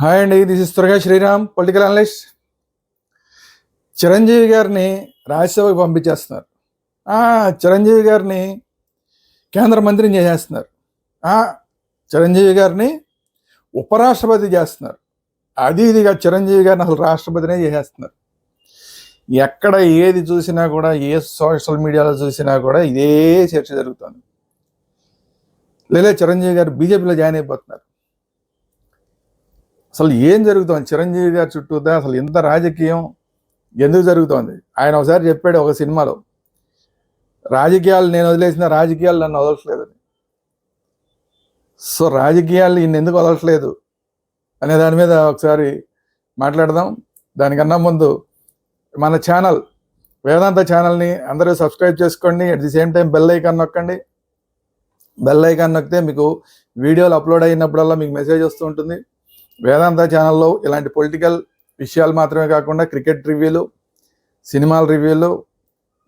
Hi అండి this is త్వరగా Sriram political analyst Chiranjeevi గారిని రాజ్యసభకు పంపించేస్తున్నారు. చిరంజీవి గారిని కేంద్ర మంత్రిని చేసేస్తున్నారు. చిరంజీవి గారిని ఉపరాష్ట్రపతి చేస్తున్నారు. అది ఇదిగా చిరంజీవి గారిని అసలు రాష్ట్రపతినే చేసేస్తున్నారు. ఎక్కడ ఏది చూసినా కూడా ఏ సోషల్ మీడియాలో చూసినా కూడా ఇదే చర్చ జరుగుతుంది. లేదా చిరంజీవి గారు బీజేపీలో జాయిన్ అయిపోతున్నారు. అసలు ఏం జరుగుతోంది? చిరంజీవి గారి చుట్టూదా అసలు ఇంత రాజకీయం ఎందుకు జరుగుతోంది? ఆయన ఒకసారి చెప్పాడు ఒక సినిమాలో రాజకీయాలు నేను వదిలేసిన రాజకీయాలు నన్ను వదలట్లేదని. సో రాజకీయాలు ఈయన ఎందుకు వదలట్లేదు? అనే దాని మీద ఒకసారి మాట్లాడదాం. దానికన్నా ముందు మన ఛానల్ వేదాంత ఛానల్ని అందరూ సబ్స్క్రైబ్ చేసుకోండి. At the same time bell icon నొక్కండి. బెల్ ఐకాన్ నొక్కితే మీకు వీడియోలు అప్లోడ్ అయినప్పుడల్లా మీకు మెసేజ్ వస్తూ ఉంటుంది. వేదాంత ఛానల్లో ఇలాంటి పొలిటికల్ విషయాలు మాత్రమే కాకుండా క్రికెట్ రివ్యూలు సినిమాల రివ్యూలు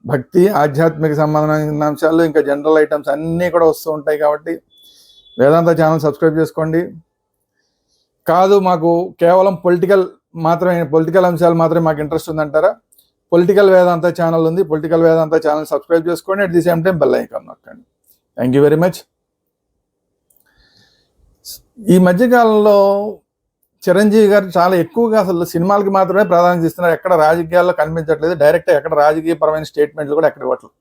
భక్తి ఆధ్యాత్మిక సంబంధమైన అంశాలు ఇంకా జనరల్ ఐటమ్స్ అన్నీ కూడా వస్తూ ఉంటాయి కాబట్టి వేదాంత ఛానల్ సబ్స్క్రైబ్ చేసుకోండి. కాదు మాకు కేవలం పొలిటికల్ మాత్రమే పొలిటికల్ అంశాలు మాత్రమే మాకు ఇంట్రెస్ట్ ఉందంటారా? పొలిటికల్ వేదాంత ఛానల్ ఉంది పొలిటికల్ వేదాంత ఛానల్ సబ్స్క్రైబ్ చేసుకోండి. At the same time bell icon నొక్కండి. థ్యాంక్ యూ వెరీ మచ్ ఈ మధ్యకాలంలో చిరంజీవి గారు చాలా ఎక్కువగా అసలు సినిమాలకి మాత్రమే ప్రాధాన్యత ఇస్తున్నారు. ఎక్కడ రాజకీయాల్లో కనిపించట్లేదు. డైరెక్ట్ ఎక్కడ రాజకీయ పరమైన స్టేట్మెంట్లు కూడా ఎక్కడ ఇవ్వట్లేదు.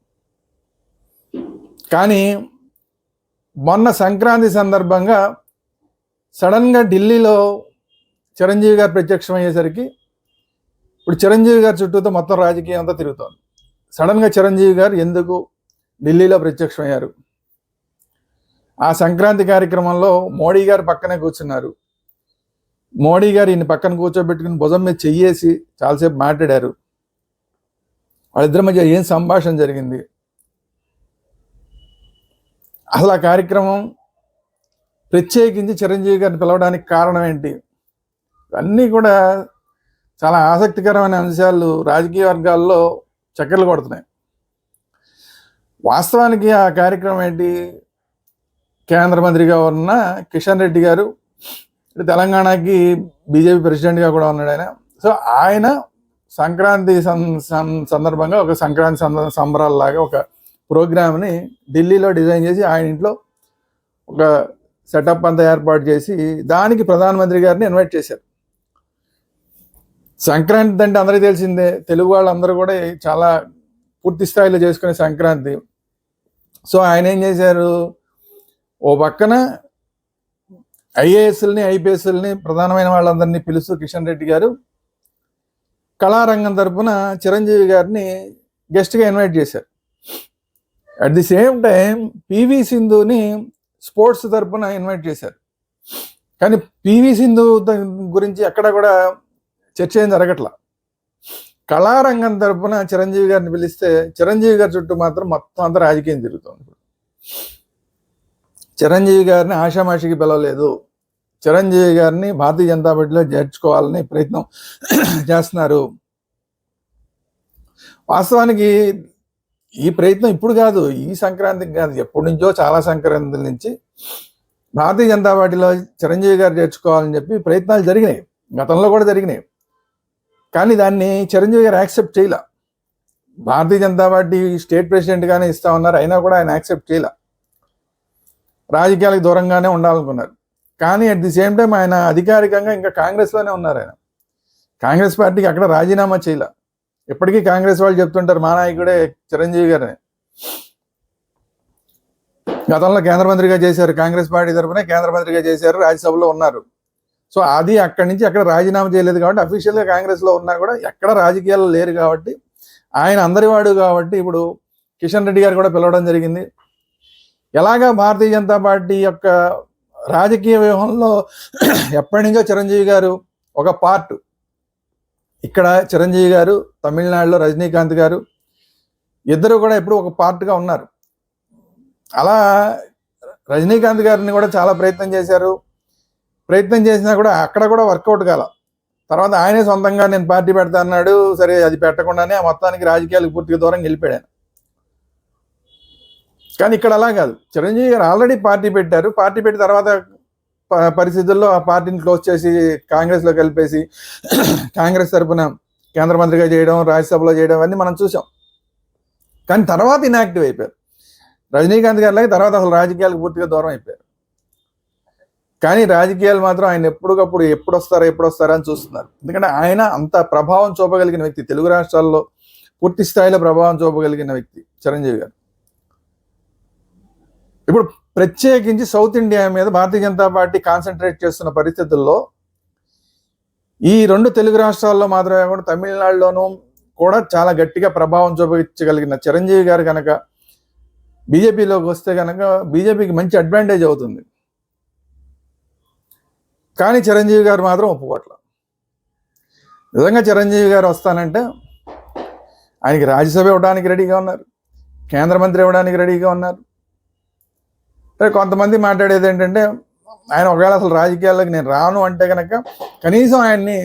కానీ మొన్న సంక్రాంతి సందర్భంగా సడన్గా ఢిల్లీలో చిరంజీవి గారు ప్రత్యక్షం అయ్యేసరికి ఇప్పుడు చిరంజీవి గారి చుట్టూతో మొత్తం రాజకీయం అంతా తిరుగుతోంది. సడన్గా చిరంజీవి గారు ఎందుకు ఢిల్లీలో ప్రత్యక్షమయ్యారు? ఆ సంక్రాంతి కార్యక్రమంలో మోడీ గారు పక్కనే కూర్చున్నారు. మోడీ గారు ఈయన పక్కన కూర్చోబెట్టుకుని భుజం మీద చెయ్యేసి చాలాసేపు మాట్లాడారు. వాళ్ళిద్దరి మధ్య ఏం సంభాషణ జరిగింది? అసలు ఆ కార్యక్రమం ప్రత్యేకించి చిరంజీవి గారిని పిలవడానికి కారణం ఏంటి? అన్నీ కూడా చాలా ఆసక్తికరమైన అంశాలు రాజకీయ వర్గాల్లో చక్కర్లు కొడుతున్నాయి. వాస్తవానికి ఆ కార్యక్రమం ఏంటి? కేంద్ర మంత్రిగా ఉన్న కిషన్ రెడ్డి గారు తెలంగాణకి బీజేపీ ప్రెసిడెంట్గా కూడా ఉన్నాడు ఆయన. సో ఆయన సంక్రాంతి సం- సందర్భంగా ఒక సంక్రాంతి సంద- సంబరాల్లాగా ఒక ప్రోగ్రామ్ని ఢిల్లీలో డిజైన్ చేసి ఆయన ఇంట్లో ఒక సెటప్ అంతా ఏర్పాటు చేసి దానికి ప్రధానమంత్రి గారిని ఇన్వైట్ చేశారు. సంక్రాంతి అంటే అందరికీ తెలిసిందే. తెలుగు వాళ్ళందరూ కూడా చాలా పూర్తి స్థాయిలో చేసుకునే సంక్రాంతి. సో ఆయన ఏం చేశారు? ఓ పక్కన ఐఏఎస్ఎల్ని ఐపీఎస్ఎల్ని ప్రధానమైన వాళ్ళందరినీ పిలుస్తూ కిషన్ రెడ్డి గారు కళారంగం తరపున చిరంజీవి గారిని గెస్ట్గా ఇన్వైట్ చేశారు. At the same time PV సింధుని sports తరపున ఇన్వైట్ చేశారు. కానీ పివి సింధు గురించి ఎక్కడ కూడా చర్చ ఏం జరగట్లా. కళారంగం తరపున చిరంజీవి గారిని పిలిస్తే చిరంజీవి గారి చుట్టూ మాత్రం మొత్తం అంతా రాజకీయం తిరుగుతుంది. ఇప్పుడు చిరంజీవి గారిని ఆషామాషికి పిలవలేదు. చిరంజీవి గారిని భారతీయ జనతా పార్టీలో చేర్చుకోవాలని ప్రయత్నం చేస్తున్నారు. వాస్తవానికి ఈ ప్రయత్నం ఇప్పుడు కాదు ఈ సంక్రాంతికి కాదు ఎప్పటి నుంచో చాలా సంక్రాంతి నుంచి భారతీయ జనతా పార్టీలో చిరంజీవి గారు చేర్చుకోవాలని చెప్పి ప్రయత్నాలు జరిగినాయి. గతంలో కూడా జరిగినాయి. కానీ దాన్ని చిరంజీవి గారు యాక్సెప్ట్ చేయలే. భారతీయ జనతా పార్టీ స్టేట్ ప్రెసిడెంట్గానే ఇస్తా ఉన్నారు అయినా కూడా ఆయన యాక్సెప్ట్ చేయలే. రాజకీయాలకు దూరంగానే ఉండాలనుకున్నారు. కానీ అట్ ది సేమ్ టైం ఆయన అధికారికంగా ఇంకా కాంగ్రెస్లోనే ఉన్నారు ఆయన. కాంగ్రెస్ పార్టీకి అక్కడ రాజీనామా చేయలే. ఇప్పటికీ కాంగ్రెస్ వాళ్ళు చెప్తుంటారు మా నాయకుడే చిరంజీవి గారని. గతంలో కేంద్ర మంత్రిగా చేశారు కాంగ్రెస్ పార్టీ తరఫున కేంద్ర మంత్రిగా చేశారు రాజ్యసభలో ఉన్నారు. సో అది అక్కడి నుంచి అక్కడ రాజీనామా చేయలేదు కాబట్టి అఫీషియల్గా కాంగ్రెస్లో ఉన్నా కూడా ఎక్కడ రాజకీయాల్లో లేరు కాబట్టి ఆయన అందరివాడు కాబట్టి ఇప్పుడు కిషన్ రెడ్డి గారు కూడా పిలవడం జరిగింది. ఎలాగా భారతీయ జనతా పార్టీ యొక్క రాజకీయ వ్యూహంలో ఎప్పటి నుంచో చిరంజీవి గారు ఒక పార్ట్. ఇక్కడ చిరంజీవి గారు తమిళనాడులో రజనీకాంత్ గారు ఇద్దరు కూడా ఎప్పుడు ఒక పార్ట్గా ఉన్నారు. అలా రజనీకాంత్ గారిని కూడా చాలా ప్రయత్నం చేశారు. ప్రయత్నం చేసినా కూడా అక్కడ కూడా వర్కౌట్ కాల. తర్వాత ఆయనే సొంతంగా నేను పార్టీ పెడతా అన్నాడు సరే అది పెట్టకుండానే మొత్తానికి రాజకీయాలకు పూర్తిగా దూరం వెళ్ళిపోయాను. కానీ ఇక్కడ అలా కాదు. చిరంజీవి గారు ఆల్రెడీ పార్టీ పెట్టారు. పార్టీ పెట్టిన తర్వాత ప- పరిస్థితుల్లో ఆ పార్టీని క్లోజ్ చేసి కాంగ్రెస్లో కలిపేసి కాంగ్రెస్ తరఫున కేంద్ర మంత్రిగా చేయడం రాజ్యసభలో చేయడం అన్నీ మనం చూసాం. కానీ తర్వాత ఇన్యాక్టివ్ అయిపోయారు. రజనీకాంత్ గారి తర్వాత అసలు రాజకీయాలకు పూర్తిగా దూరం అయిపోయారు. కానీ రాజకీయాలు మాత్రం ఆయన ఎప్పటికప్పుడు ఎప్పుడు వస్తారా ఎప్పుడు వస్తారా అని చూస్తున్నారు. ఎందుకంటే ఆయన అంత ప్రభావం చూపగలిగిన వ్యక్తి తెలుగు రాష్ట్రాల్లో పూర్తి స్థాయిలో ప్రభావం చూపగలిగిన వ్యక్తి చిరంజీవి గారు. ఇప్పుడు ప్రత్యేకించి సౌత్ ఇండియా మీద భారతీయ జనతా పార్టీ కాన్సన్ట్రేట్ చేస్తున్న పరిస్థితుల్లో ఈ రెండు తెలుగు రాష్ట్రాల్లో మాత్రమే కాకుండా తమిళనాడులోనూ కూడా చాలా గట్టిగా ప్రభావం చూపించగలిగిన చిరంజీవి గారు కనుక బీజేపీలోకి వస్తే కనుక బీజేపీకి మంచి అడ్వాంటేజ్ అవుతుంది. కానీ చిరంజీవి గారు మాత్రం ఒప్పుకోవట్ల. నిజంగా చిరంజీవి గారు వస్తానంటే ఆయనకి రాజ్యసభ ఇవ్వడానికి రెడీగా ఉన్నారు. కేంద్ర మంత్రి ఇవ్వడానికి రెడీగా ఉన్నారు. అంటే కొంతమంది మాట్లాడేది ఏంటంటే ఆయన ఒకవేళ అసలు రాజకీయాల్లోకి నేను రాను అంటే కనుక కనీసం ఆయన్ని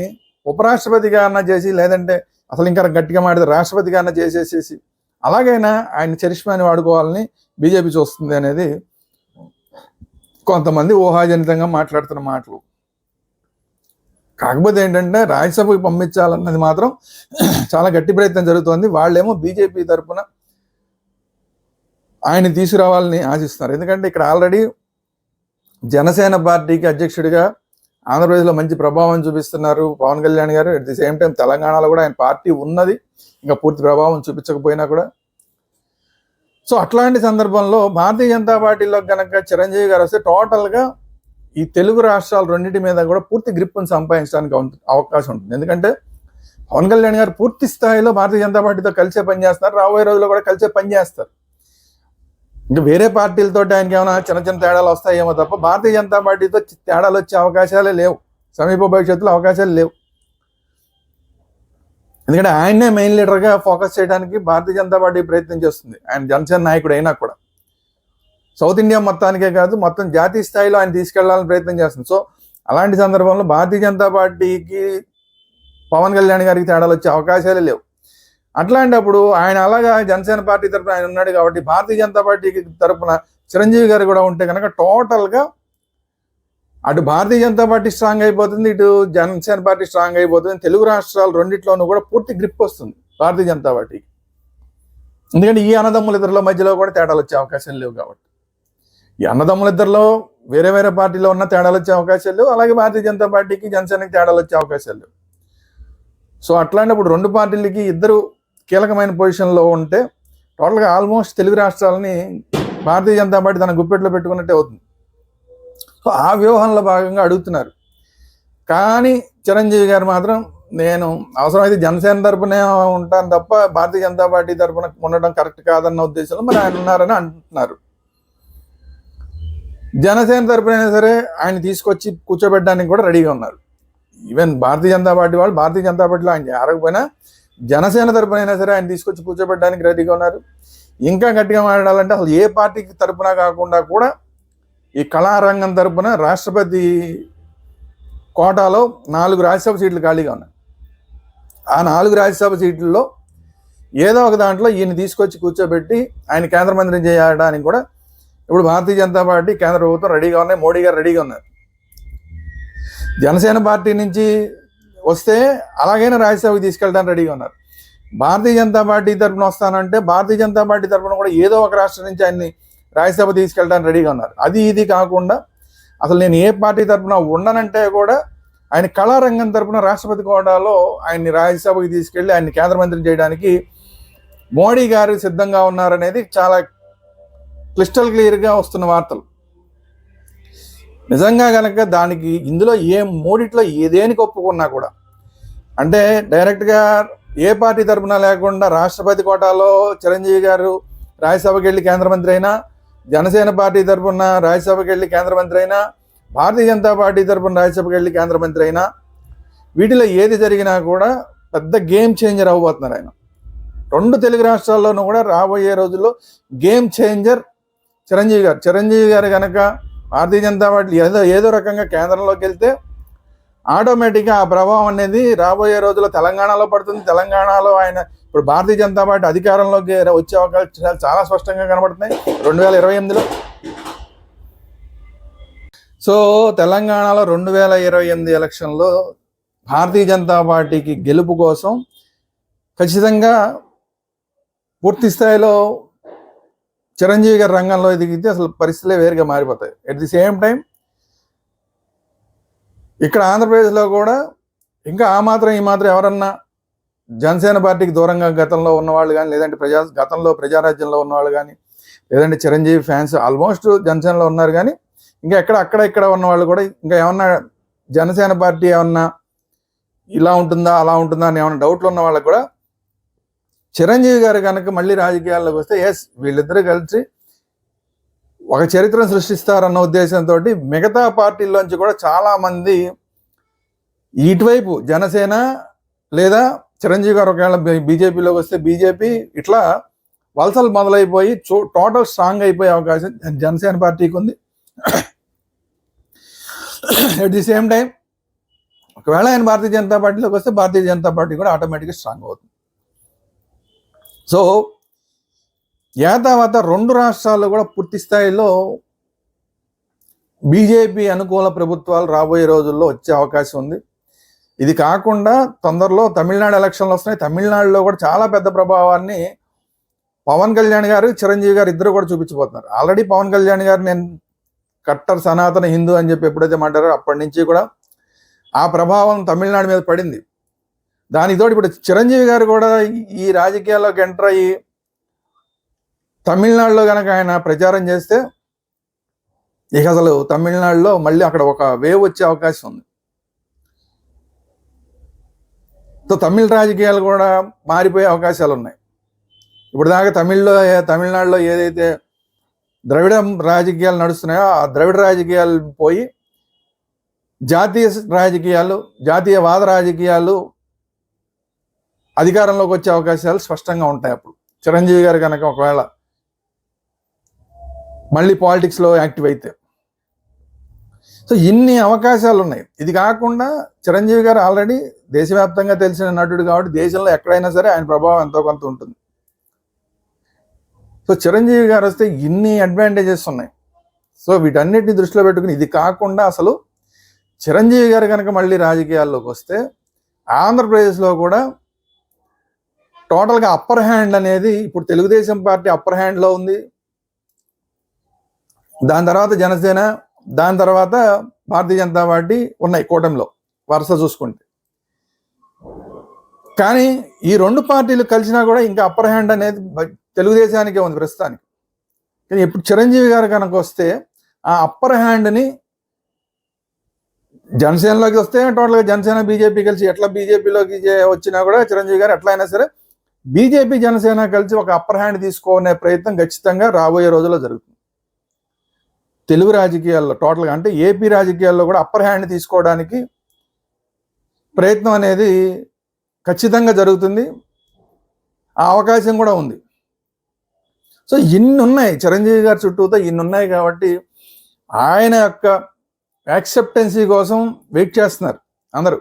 ఉపరాష్ట్రపతిగా అన్న చేసి లేదంటే అసలు ఇంకా గట్టిగా మాట్లాడితే రాష్ట్రపతిగా అన్న చేసేసేసి అలాగైనా ఆయన చరిష్మాని వాడుకోవాలని బీజేపీ చూస్తుంది అనేది కొంతమంది ఊహాజనితంగా మాట్లాడుతున్న మాటలు. కాకపోతే ఏంటంటే రాజ్యసభకి పంపించాలన్నది మాత్రం చాలా గట్టి ప్రయత్నం జరుగుతోంది. వాళ్ళేమో బీజేపీ తరపున ఆయన తీసుకురావాలని ఆశిస్తున్నారు. ఎందుకంటే ఇక్కడ ఆల్రెడీ జనసేన పార్టీకి అధ్యక్షుడిగా ఆంధ్రప్రదేశ్లో మంచి ప్రభావం చూపిస్తున్నారు పవన్ కళ్యాణ్ గారు. అట్ ది సేమ్ టైం తెలంగాణలో కూడా ఆయన పార్టీ ఉన్నది. ఇంకా పూర్తి ప్రభావం చూపించకపోయినా కూడా. సో అట్లాంటి సందర్భంలో భారతీయ జనతా పార్టీలో కనుక చిరంజీవి గారు వస్తే టోటల్గా ఈ తెలుగు రాష్ట్రాలు రెండింటి మీద కూడా పూర్తి గ్రిప్ను సంపాదించడానికి అవకాశం ఉంటుంది. ఎందుకంటే పవన్ కళ్యాణ్ గారు పూర్తి స్థాయిలో భారతీయ జనతా పార్టీతో కలిసే పనిచేస్తారు రాబోయే రోజుల్లో కూడా కలిసే పనిచేస్తారు ఇంకా వేరే పార్టీలతో ఆయనకి ఏమైనా చిన్న చిన్న తేడాలు వస్తాయేమో తప్ప భారతీయ జనతా పార్టీతో తేడాలు వచ్చే అవకాశాలే లేవు. సమీప భవిష్యత్తులో అవకాశాలు లేవు. ఎందుకంటే ఆయన్నే మెయిన్ లీడర్గా ఫోకస్ చేయడానికి భారతీయ జనతా పార్టీ ప్రయత్నం చేస్తుంది. ఆయన జనసేన నాయకుడు అయినా కూడా. సౌత్ ఇండియా మొత్తానికే కాదు మొత్తం జాతీయ స్థాయిలో ఆయన తీసుకెళ్ళాలని ప్రయత్నం చేస్తుంది. సో అలాంటి సందర్భంలో భారతీయ జనతా పార్టీకి పవన్ కళ్యాణ్ గారికి తేడాలు వచ్చే అవకాశాలే లేవు. అట్లాంటప్పుడు ఆయన అలాగా జనసేన పార్టీ తరపున ఆయన ఉన్నాడు కాబట్టి భారతీయ జనతా పార్టీకి తరపున చిరంజీవి గారు కూడా ఉంటే కనుక టోటల్గా అటు భారతీయ జనతా పార్టీ స్ట్రాంగ్ అయిపోతుంది ఇటు జనసేన పార్టీ స్ట్రాంగ్ అయిపోతుంది. తెలుగు రాష్ట్రాలు రెండిట్లోనూ కూడా పూర్తి గ్రిప్ వస్తుంది భారతీయ జనతా పార్టీకి. ఎందుకంటే ఈ అన్నదమ్ముల ఇద్దరిలో మధ్యలో కూడా తేడాలు వచ్చే అవకాశం లేవు కాబట్టి. ఈ అన్నదమ్ముల ఇద్దరిలో వేరే వేరే పార్టీలో ఉన్న తేడాలు వచ్చే అవకాశాలు లేవు అలాగే భారతీయ జనతా పార్టీకి జనసేనకి తేడాలు వచ్చే అవకాశాలు లేవు. సో అట్లాంటప్పుడు రెండు పార్టీలకి ఇద్దరు కీలకమైన పొజిషన్లో ఉంటే టోటల్గా ఆల్మోస్ట్ తెలుగు రాష్ట్రాలని భారతీయ జనతా పార్టీ తన గుప్పెట్లో పెట్టుకున్నట్టే అవుతుంది. సో ఆ వ్యూహంలో భాగంగా అడుగుతున్నారు. కానీ చిరంజీవి గారు మాత్రం నేను అవసరమైతే జనసేన తరపునే ఉంటాను తప్ప భారతీయ జనతా పార్టీ తరపున ఉండడం కరెక్ట్ కాదన్న ఉద్దేశంలో మరి ఆయన ఉన్నారని అంటున్నారు. జనసేన తరపునైనా సరే ఆయన తీసుకొచ్చి కూర్చోబెట్టడానికి కూడా రెడీగా ఉన్నారు. ఈవెన్ భారతీయ జనతా పార్టీ వాళ్ళు భారతీయ జనతా పార్టీలో ఆయన చేరకపోయినా జనసేన తరపున అయినా సరే ఆయన తీసుకొచ్చి కూర్చోబెట్టడానికి రెడీగా ఉన్నారు. ఇంకా గట్టిగా మాట్లాడాలంటే అసలు ఏ పార్టీకి తరపున కాకుండా కూడా ఈ కళారంగం తరపున రాష్ట్రపతి కోటాలో నాలుగు రాజ్యసభ సీట్లు ఖాళీగా ఉన్నాయి. ఆ నాలుగు రాజ్యసభ సీట్లలో ఏదో ఒక దాంట్లో ఈయన తీసుకొచ్చి కూర్చోబెట్టి ఆయన కేంద్ర మంత్రి చేయడానికి కూడా ఇప్పుడు భారతీయ జనతా పార్టీ కేంద్ర ప్రభుత్వం రెడీగా ఉన్నాయి. మోడీ గారు రెడీగా ఉన్నారు. జనసేన పార్టీ నుంచి వస్తే అలాగైనా రాజ్యసభకి తీసుకెళ్ళడానికి రెడీగా ఉన్నారు. భారతీయ జనతా పార్టీ తరపున వస్తానంటే భారతీయ జనతా పార్టీ తరపున కూడా ఏదో ఒక రాష్ట్రం నుంచి ఆయన్ని రాజ్యసభ తీసుకెళ్ళడానికి రెడీగా ఉన్నారు. అది ఇది కాకుండా అసలు నేను ఏ పార్టీ తరపున ఉండనంటే కూడా ఆయన కళారంగం తరపున రాష్ట్రపతి కోటాలో ఆయన్ని రాజ్యసభకి తీసుకెళ్ళి ఆయన్ని కేంద్ర మంత్రి చేయడానికి మోడీ గారు సిద్ధంగా ఉన్నారనేది చాలా క్లిస్టల్ క్లియర్గా వస్తున్న వార్తలు. నిజంగా కనుక దానికి ఇందులో ఏ మూడిట్లో ఏదేనికి ఒప్పుకున్నా కూడా అంటే డైరెక్ట్గా ఏ పార్టీ తరపున లేకుండా రాష్ట్రపతి కోటాలో చిరంజీవి గారు రాజ్యసభకి వెళ్ళి కేంద్ర మంత్రి అయినా జనసేన పార్టీ తరపున రాజ్యసభకి వెళ్ళి కేంద్ర మంత్రి అయినా భారతీయ జనతా పార్టీ తరపున రాజ్యసభకి వెళ్ళి కేంద్ర మంత్రి అయినా వీటిలో ఏది జరిగినా కూడా పెద్ద గేమ్ చేంజర్ అవ్వబోతున్నారు ఆయన. రెండు తెలుగు రాష్ట్రాల్లోనూ కూడా రాబోయే రోజుల్లో గేమ్ చేంజర్ చిరంజీవి గారు. చిరంజీవి గారు కనుక భారతీయ జనతా పార్టీ ఏదో ఏదో రకంగా కేంద్రంలోకి వెళ్తే ఆటోమేటిక్గా ఆ ప్రభావం అనేది రాబోయే రోజుల్లో తెలంగాణలో పడుతుంది. తెలంగాణలో ఆయన ఇప్పుడు భారతీయ జనతా పార్టీ అధికారంలోకి వచ్చే అవకాశాలు చాలా స్పష్టంగా కనబడుతున్నాయి. రెండు వేల ఇరవై ఎనిమిదిలో. సో తెలంగాణలో రెండు వేల ఇరవై ఎనిమిది ఎలక్షన్లో భారతీయ జనతా పార్టీకి గెలుపు కోసం ఖచ్చితంగా పూర్తి స్థాయిలో చిరంజీవి గారి రంగంలో ఎదిగితే అసలు పరిస్థితులే వేరుగా మారిపోతాయి. ఎట్ ది సేమ్ టైం ఇక్కడ ఆంధ్రప్రదేశ్లో కూడా ఇంకా ఆ మాత్రం ఈ మాత్రం ఎవరన్నా జనసేన పార్టీకి దూరంగా గతంలో ఉన్నవాళ్ళు కానీ లేదంటే ప్రజా గతంలో ప్రజారాజ్యంలో ఉన్నవాళ్ళు కానీ లేదంటే చిరంజీవి ఫ్యాన్స్ ఆల్మోస్ట్ జనసేనలో ఉన్నారు కానీ ఇంకా ఎక్కడ అక్కడ ఇక్కడ ఉన్న వాళ్ళు కూడా ఇంకా ఏమన్నా జనసేన పార్టీ ఏమన్నా ఇలా ఉంటుందా అలా ఉంటుందా అని ఏమైనా డౌట్లు ఉన్న వాళ్ళకు కూడా చిరంజీవి గారు కనుక మళ్ళీ రాజకీయాల్లోకి వస్తే ఎస్ వీళ్ళిద్దరూ కలిసి ఒక చరిత్రను సృష్టిస్తారన్న ఉద్దేశంతో మిగతా పార్టీల్లోంచి కూడా చాలామంది ఇటువైపు జనసేన లేదా చిరంజీవి గారు ఒకవేళ బీజేపీలోకి వస్తే బీజేపీ ఇట్లా వలసలు మొదలైపోయి చో టోటల్ స్ట్రాంగ్ అయిపోయే అవకాశం జనసేన పార్టీకి ఉంది. అట్ ది సేమ్ టైం ఒకవేళ ఆయన భారతీయ జనతా పార్టీలోకి వస్తే భారతీయ జనతా పార్టీ కూడా ఆటోమేటిక్గా స్ట్రాంగ్ అవుతుంది. సో యాతావాత రెండు రాష్ట్రాల్లో కూడా పూర్తి స్థాయిలో బీజేపీ అనుకూల ప్రభుత్వాలు రాబోయే రోజుల్లో వచ్చే అవకాశం ఉంది. ఇది కాకుండా తొందరలో తమిళనాడు ఎలక్షన్లు వస్తున్నాయి. తమిళనాడులో కూడా చాలా పెద్ద ప్రభావాన్ని పవన్ కళ్యాణ్ గారు చిరంజీవి గారు ఇద్దరు కూడా చూపించబోతున్నారు. ఆల్రెడీ పవన్ కళ్యాణ్ గారు నేను కట్టర్ సనాతన హిందూ అని చెప్పి ఎప్పుడైతే మాట్లాడారో అప్పటి నుంచి కూడా ఆ ప్రభావం తమిళనాడు మీద పడింది. దానితోటి ఇప్పుడు చిరంజీవి గారు కూడా ఈ రాజకీయాల్లోకి ఎంటర్ అయ్యి తమిళనాడులో కనుక ఆయన ప్రచారం చేస్తే ఇక అసలు తమిళనాడులో మళ్ళీ అక్కడ ఒక వేవ్ వచ్చే అవకాశం ఉంది. సో తమిళ రాజకీయాలు కూడా మారిపోయే అవకాశాలు ఉన్నాయి. ఇప్పుడు దాకా తమిళ్ళో తమిళనాడులో ఏదైతే ద్రవిడ రాజకీయాలు నడుస్తున్నాయో ఆ ద్రవిడ రాజకీయాలు పోయి జాతీయ రాజకీయాలు జాతీయవాద రాజకీయాలు అధికారంలోకి వచ్చే అవకాశాలు స్పష్టంగా ఉంటాయి అప్పుడు. చిరంజీవి గారు కనుక ఒకవేళ మళ్ళీ పాలిటిక్స్లో యాక్టివ్ అయితే. సో ఇన్ని అవకాశాలు ఉన్నాయి ఇది కాకుండా చిరంజీవి గారు ఆల్రెడీ దేశవ్యాప్తంగా తెలిసిన నటుడు కాబట్టి దేశంలో ఎక్కడైనా సరే ఆయన ప్రభావం ఎంతో కొంత ఉంటుంది. సో చిరంజీవి గారు వస్తే ఇన్ని అడ్వాంటేజెస్ ఉన్నాయి. సో వీటన్నిటిని దృష్టిలో పెట్టుకుని ఇది కాకుండా అసలు చిరంజీవి గారు కనుక మళ్ళీ రాజకీయాల్లోకి వస్తే ఆంధ్రప్రదేశ్లో కూడా టోటల్గా అప్పర్ హ్యాండ్ అనేది ఇప్పుడు తెలుగుదేశం పార్టీ అప్పర్ హ్యాండ్లో ఉంది. దాని తర్వాత జనసేన దాని తర్వాత భారతీయ జనతా పార్టీ ఉన్నాయి కూటమిలో వరుస చూసుకుంటే. కానీ ఈ రెండు పార్టీలు కలిసినా కూడా ఇంకా అప్పర్ హ్యాండ్ అనేది తెలుగుదేశానికే ఉంది ప్రస్తుతానికి. కానీ ఇప్పుడు చిరంజీవి గారు కనుక వస్తే ఆ అప్పర్ హ్యాండ్ని జనసేనలోకి వస్తే టోటల్గా జనసేన బీజేపీ కలిసి ఎట్లా బీజేపీలోకి వచ్చినా కూడా చిరంజీవి గారు ఎట్లా అయినా సరే బీజేపీ జనసేన కలిసి ఒక అప్పర్ హ్యాండ్ తీసుకునే ప్రయత్నం ఖచ్చితంగా రాబోయే రోజుల్లో జరుగుతుంది. తెలుగు రాజకీయాల్లో టోటల్గా అంటే ఏపీ రాజకీయాల్లో కూడా అప్పర్ హ్యాండ్ తీసుకోవడానికి ప్రయత్నం అనేది ఖచ్చితంగా జరుగుతుంది. ఆ అవకాశం కూడా ఉంది. సో ఇన్ని ఉన్నాయి చిరంజీవి గారి చుట్టూతో ఇన్ని ఉన్నాయి కాబట్టి ఆయన యొక్క యాక్సెప్టెన్సీ కోసం వెయిట్ చేస్తున్నారు అందరూ.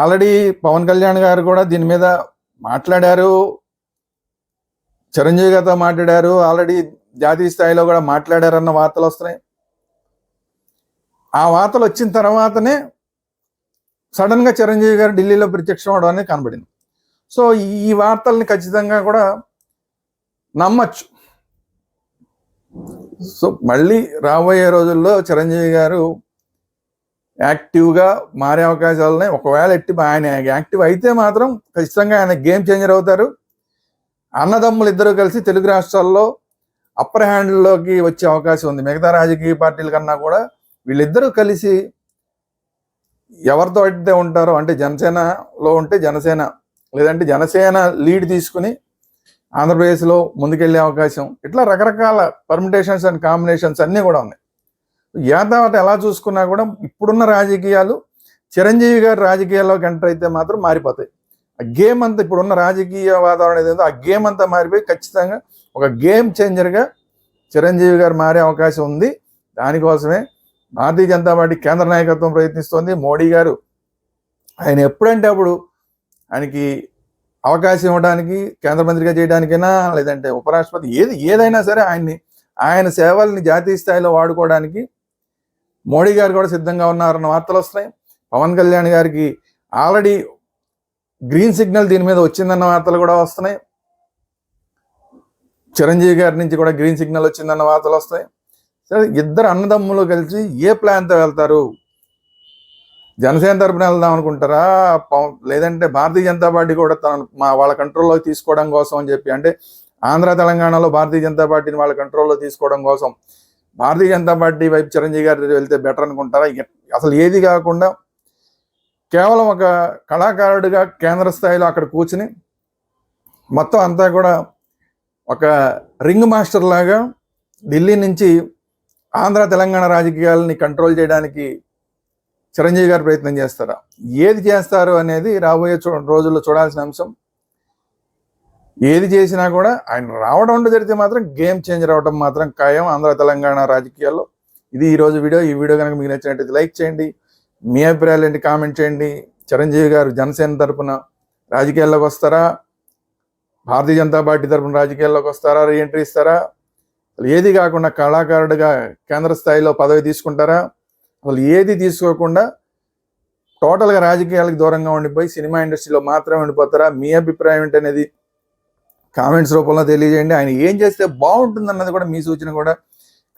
ఆల్రెడీ పవన్ కళ్యాణ్ గారు కూడా దీని మీద మాట్లాడారు. చిరంజీవి గారితో మాట్లాడారు. ఆల్రెడీ జాతీయ స్థాయిలో కూడా మాట్లాడారన్న వార్తలు వస్తున్నాయి. ఆ వార్తలు వచ్చిన తర్వాతనే సడన్గా చిరంజీవి గారు ఢిల్లీలో ప్రత్యక్షం అవడం అనేది కనబడింది. సో ఈ వార్తల్ని ఖచ్చితంగా కూడా నమ్మచ్చు. సో మళ్ళీ రాబోయే రోజుల్లో చిరంజీవి గారు యాక్టివ్గా మారే అవకాశాలు ఉన్నాయి ఒకవేళ ఎట్టి ఆయన యాక్టివ్ అయితే మాత్రం ఖచ్చితంగా ఆయన గేమ్ చేంజర్ అవుతారు. అన్నదమ్ములు ఇద్దరు కలిసి తెలుగు రాష్ట్రాల్లో అప్పర్ హ్యాండ్లోకి వచ్చే అవకాశం ఉంది. మిగతా రాజకీయ పార్టీల కన్నా కూడా వీళ్ళిద్దరూ కలిసి ఎవరితో అయితే ఉంటారో అంటే జనసేనలో ఉంటే జనసేన లేదంటే జనసేన లీడ్ తీసుకుని ఆంధ్రప్రదేశ్లో ముందుకెళ్ళే అవకాశం. ఇట్లా రకరకాల పర్మిటేషన్స్ అండ్ కాంబినేషన్స్ అన్నీ కూడా ఉన్నాయి. యాదావత ఎలా చూసుకున్నా కూడా ఇప్పుడున్న రాజకీయాలు చిరంజీవి గారి రాజకీయాల్లోకి ఎంటర్ అయితే మాత్రం మారిపోతాయి. ఆ గేమ్ అంతా ఇప్పుడున్న రాజకీయ వాతావరణం ఏదైతే ఆ గేమ్ అంతా మారిపోయి ఖచ్చితంగా ఒక గేమ్ చేంజర్గా చిరంజీవి గారు మారే అవకాశం ఉంది. దానికోసమే భారతీయ జనతా పార్టీ కేంద్ర నాయకత్వం ప్రయత్నిస్తోంది. మోడీ గారు ఆయన ఎప్పుడంటే అప్పుడు ఆయనకి అవకాశం ఇవ్వడానికి కేంద్ర మంత్రిగా చేయడానికైనా లేదంటే ఉపరాష్ట్రపతి ఏది ఏదైనా సరే ఆయన్ని ఆయన సేవల్ని జాతీయ స్థాయిలో వాడుకోవడానికి మోడీ గారు కూడా సిద్ధంగా ఉన్నారన్న వార్తలు వస్తున్నాయి. పవన్ కళ్యాణ్ గారికి ఆల్రెడీ గ్రీన్ సిగ్నల్ దీని మీద వచ్చిందన్న వార్తలు కూడా వస్తున్నాయి. చిరంజీవి గారి నుంచి కూడా గ్రీన్ సిగ్నల్ వచ్చిందన్న వార్తలు వస్తాయి. సరే ఇద్దరు అన్నదమ్ములు కలిసి ఏ ప్లాన్తో వెళ్తారు? జనసేన తరపున వెళ్దాం అనుకుంటారా? లేదంటే భారతీయ జనతా పార్టీ కూడా తన మా వాళ్ళ కంట్రోల్లో తీసుకోవడం కోసం అని చెప్పి అంటే ఆంధ్ర తెలంగాణలో భారతీయ జనతా పార్టీని వాళ్ళ కంట్రోల్లో తీసుకోవడం కోసం. భారతీయ జనతా పార్టీ వైపు చిరంజీవి గారి వెళ్తే బెటర్ అనుకుంటారా? అసలు ఏది కాకుండా కేవలం ఒక కళాకారుడిగా కేంద్ర స్థాయిలో అక్కడ కూర్చుని మొత్తం అంతా కూడా ఒక రింగ్ మాస్టర్ లాగా ఢిల్లీ నుంచి ఆంధ్ర తెలంగాణ రాజకీయాలని కంట్రోల్ చేయడానికి చిరంజీవి గారు ప్రయత్నం చేస్తారా? ఏది చేస్తారు అనేది రాబోయే చూ రోజుల్లో చూడాల్సిన అంశం. ఏది చేసినా కూడా ఆయన రావడం ఉంటే జరిగితే మాత్రం గేమ్ చేంజ్ రావడం మాత్రం ఖాయం ఆంధ్ర తెలంగాణ రాజకీయాల్లో. ఇది ఈ రోజు వీడియో. ఈ వీడియో కనుక మీకు నచ్చినట్టయితే లైక్ చేయండి. మీ అభిప్రాయాలు ఏంటి కామెంట్ చేయండి. చిరంజీవి గారు జనసేన తరపున రాజకీయాల్లోకి వస్తారా? భారతీయ జనతా పార్టీ తరపున రాజకీయాల్లోకి వస్తారా? రీఎంట్రీ ఇస్తారా? అసలు ఏది కాకుండా కళాకారుడిగా కేంద్ర స్థాయిలో పదవి తీసుకుంటారా? అసలు ఏది తీసుకోకుండా టోటల్గా రాజకీయాలకు దూరంగా ఉండిపోయి సినిమా ఇండస్ట్రీలో మాత్రమే ఉండిపోతారా? మీ అభిప్రాయం ఏంటనేది కామెంట్స్ రూపంలో తెలియజేయండి. ఆయన ఏం చేస్తే బాగుంటుంది అన్నది కూడా మీ సూచన కూడా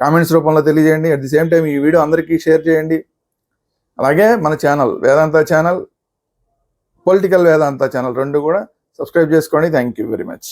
కామెంట్స్ రూపంలో తెలియజేయండి. అట్ ది సేమ్ టైం ఈ వీడియో అందరికీ షేర్ చేయండి. అలాగే మన channel Vedanta channel political Vedanta channel రెండు కూడా సబ్స్క్రైబ్ చేసుకోండి. Thank you very much